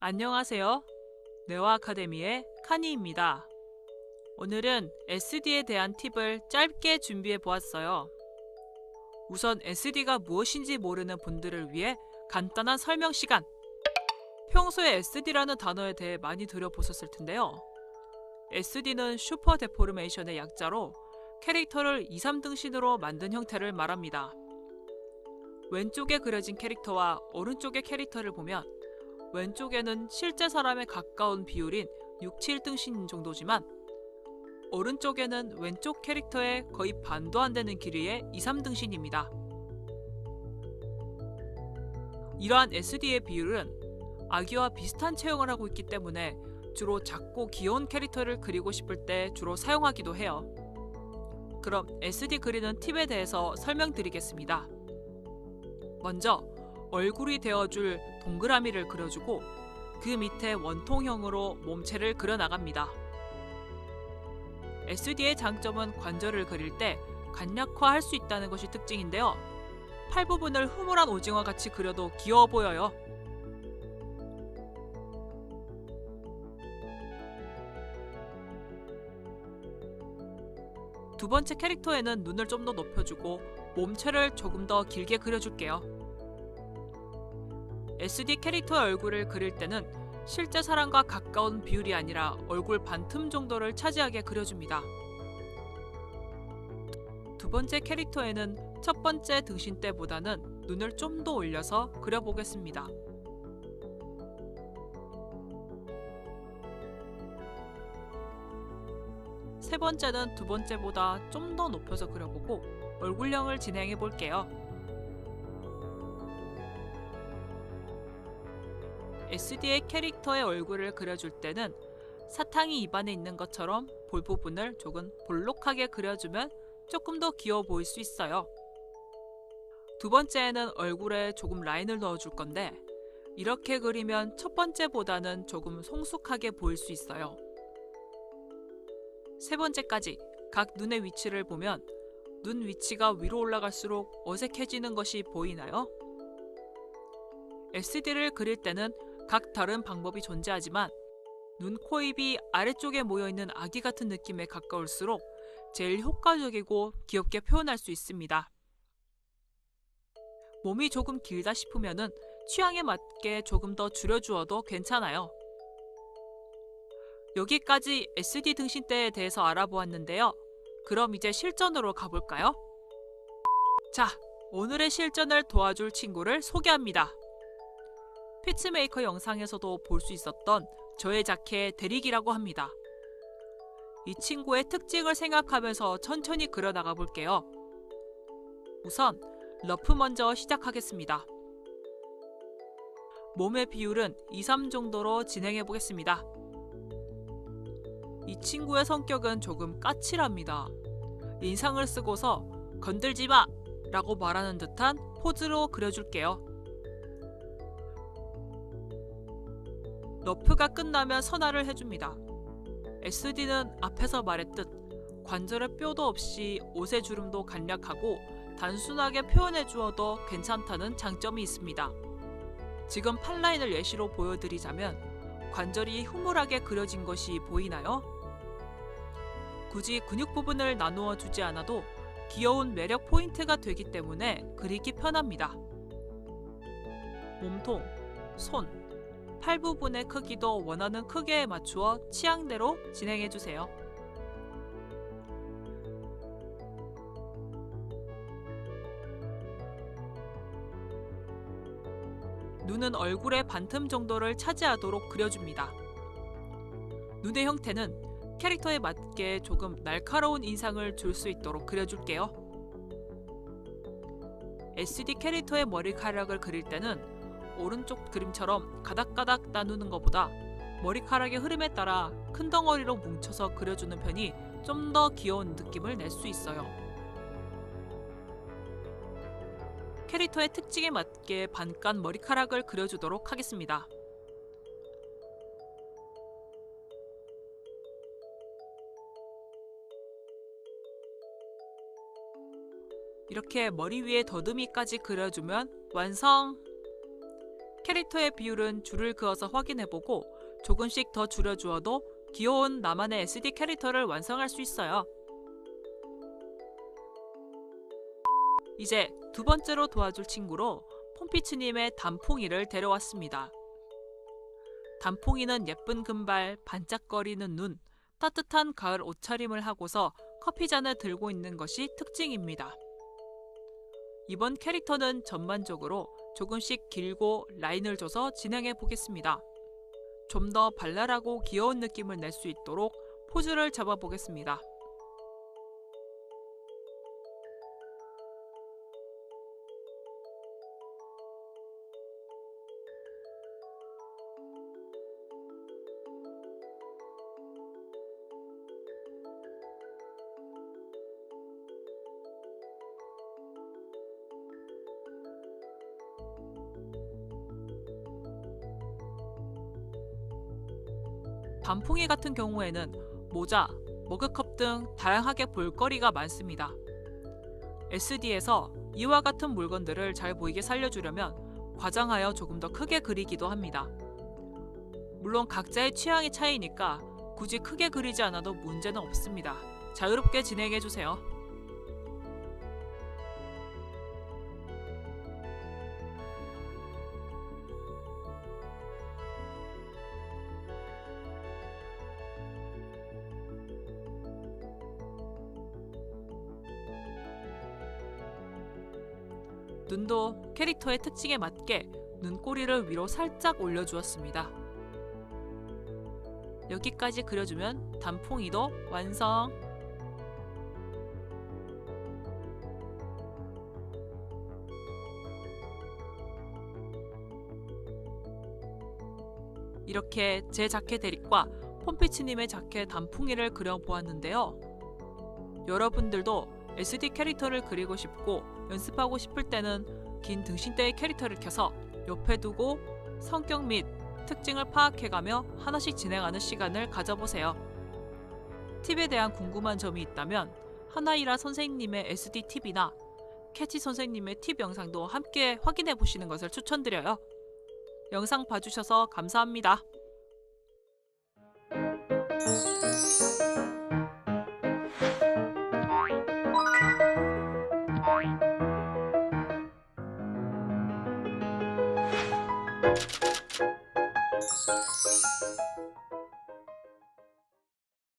안녕하세요. 네와 아카데미의 카니입니다. 오늘은 SD에 대한 팁을 짧게 준비해 보았어요. 우선 SD가 무엇인지 모르는 분들을 위해 간단한 설명 시간. 평소에 SD라는 단어에 대해 많이 들어보셨을 텐데요. SD는 슈퍼 데포르메이션의 약자로 캐릭터를 2, 3등신으로 만든 형태를 말합니다. 왼쪽에 그려진 캐릭터와 오른쪽의 캐릭터를 보면 왼쪽에는 실제 사람에 가까운 비율인 6, 7등신 정도지만 오른쪽에는 왼쪽 캐릭터의 거의 반도 안 되는 길이의 2, 3등신입니다. 이러한 SD의 비율은 아기와 비슷한 체형을 하고 있기 때문에 주로 작고 귀여운 캐릭터를 그리고 싶을 때 주로 사용하기도 해요. 그럼 SD 그리는 팁에 대해서 설명드리겠습니다. 먼저 얼굴이 되어줄 동그라미를 그려주고 그 밑에 원통형으로 몸체를 그려 나갑니다. SD의 장점은 관절을 그릴 때 간략화할 수 있다는 것이 특징인데요. 팔 부분을 흐물한 오징어 같이 그려도 귀여워 보여요. 두 번째 캐릭터에는 눈을 좀 더 높여주고 몸체를 조금 더 길게 그려줄게요. SD 캐릭터의 얼굴을 그릴 때는 실제 사람과 가까운 비율이 아니라 얼굴 반틈 정도를 차지하게 그려줍니다. 두 번째 캐릭터에는 첫 번째 등신 때보다는 눈을 좀 더 올려서 그려보겠습니다. 세 번째는 두 번째보다 좀 더 높여서 그려보고 얼굴형을 진행해 볼게요. SD의 캐릭터의 얼굴을 그려줄 때는 사탕이 입안에 있는 것처럼 볼 부분을 조금 볼록하게 그려주면 조금 더 귀여워 보일 수 있어요. 두 번째에는 얼굴에 조금 라인을 넣어줄 건데 이렇게 그리면 첫 번째보다는 조금 성숙하게 보일 수 있어요. 세 번째까지 각 눈의 위치를 보면 눈 위치가 위로 올라갈수록 어색해지는 것이 보이나요? SD를 그릴 때는 각 다른 방법이 존재하지만 눈, 코, 입이 아래쪽에 모여 있는 아기 같은 느낌에 가까울수록 제일 효과적이고 귀엽게 표현할 수 있습니다. 몸이 조금 길다 싶으면은 취향에 맞게 조금 더 줄여주어도 괜찮아요. 여기까지 SD 등신대에 대해서 알아보았는데요. 그럼 이제 실전으로 가볼까요? 자, 오늘의 실전을 도와줄 친구를 소개합니다. 피츠메이커 영상에서도 볼 수 있었던 저의 자켓 대릭이라고 합니다. 이 친구의 특징을 생각하면서 천천히 그려나가 볼게요. 우선 러프 먼저 시작하겠습니다. 몸의 비율은 2, 3 정도로 진행해 보겠습니다. 이 친구의 성격은 조금 까칠합니다. 인상을 쓰고서 건들지 마! 라고 말하는 듯한 포즈로 그려줄게요. 러프가 끝나면 선화를 해줍니다. SD는 앞에서 말했듯 관절의 뼈도 없이 옷의 주름도 간략하고 단순하게 표현해 주어도 괜찮다는 장점이 있습니다. 지금 팔라인을 예시로 보여드리자면 관절이 흐물하게 그려진 것이 보이나요? 굳이 근육 부분을 나누어 주지 않아도 귀여운 매력 포인트가 되기 때문에 그리기 편합니다. 몸통, 손, 팔 부분의 크기도 원하는 크기에 맞추어 취향대로 진행해 주세요. 눈은 얼굴의 반틈 정도를 차지하도록 그려줍니다. 눈의 형태는 캐릭터에 맞게 조금 날카로운 인상을 줄 수 있도록 그려줄게요. SD 캐릭터의 머리카락을 그릴 때는 오른쪽 그림처럼 가닥가닥 나누는 것보다 머리카락의 흐름에 따라 큰 덩어리로 뭉쳐서 그려주는 편이 좀 더 귀여운 느낌을 낼 수 있어요. 캐릭터의 특징에 맞게 반깐 머리카락을 그려주도록 하겠습니다. 이렇게 머리 위에 더듬이까지 그려주면 완성! 캐릭터의 비율은 줄을 그어서 확인해보고 조금씩 더 줄여주어도 귀여운 나만의 SD 캐릭터를 완성할 수 있어요. 이제 두 번째로 도와줄 친구로 폼피츠님의 단풍이를 데려왔습니다. 단풍이는 예쁜 금발, 반짝거리는 눈, 따뜻한 가을 옷차림을 하고서 커피잔을 들고 있는 것이 특징입니다. 이번 캐릭터는 전반적으로 조금씩 길고 라인을 줘서 진행해 보겠습니다. 좀 더 발랄하고 귀여운 느낌을 낼 수 있도록 포즈를 잡아 보겠습니다. 단풍이 같은 경우에는 모자, 머그컵 등 다양하게 볼거리가 많습니다. SD에서 이와 같은 물건들을 잘 보이게 살려주려면 과장하여 조금 더 크게 그리기도 합니다. 물론 각자의 취향이 차이니까 굳이 크게 그리지 않아도 문제는 없습니다. 자유롭게 진행해주세요. 눈도 캐릭터의 특징에 맞게 눈꼬리를 위로 살짝 올려주었습니다. 여기까지 그려주면 단풍이도 완성! 이렇게 제 자켓 대립과 폼피치님의 자켓 단풍이를 그려보았는데요. 여러분들도 SD 캐릭터를 그리고 싶고 연습하고 싶을 때는 긴 등신대의 캐릭터를 켜서 옆에 두고 성격 및 특징을 파악해가며 하나씩 진행하는 시간을 가져보세요. 팁에 대한 궁금한 점이 있다면 하나이라 선생님의 SD 팁이나 캐치 선생님의 팁 영상도 함께 확인해 보시는 것을 추천드려요. 영상 봐주셔서 감사합니다.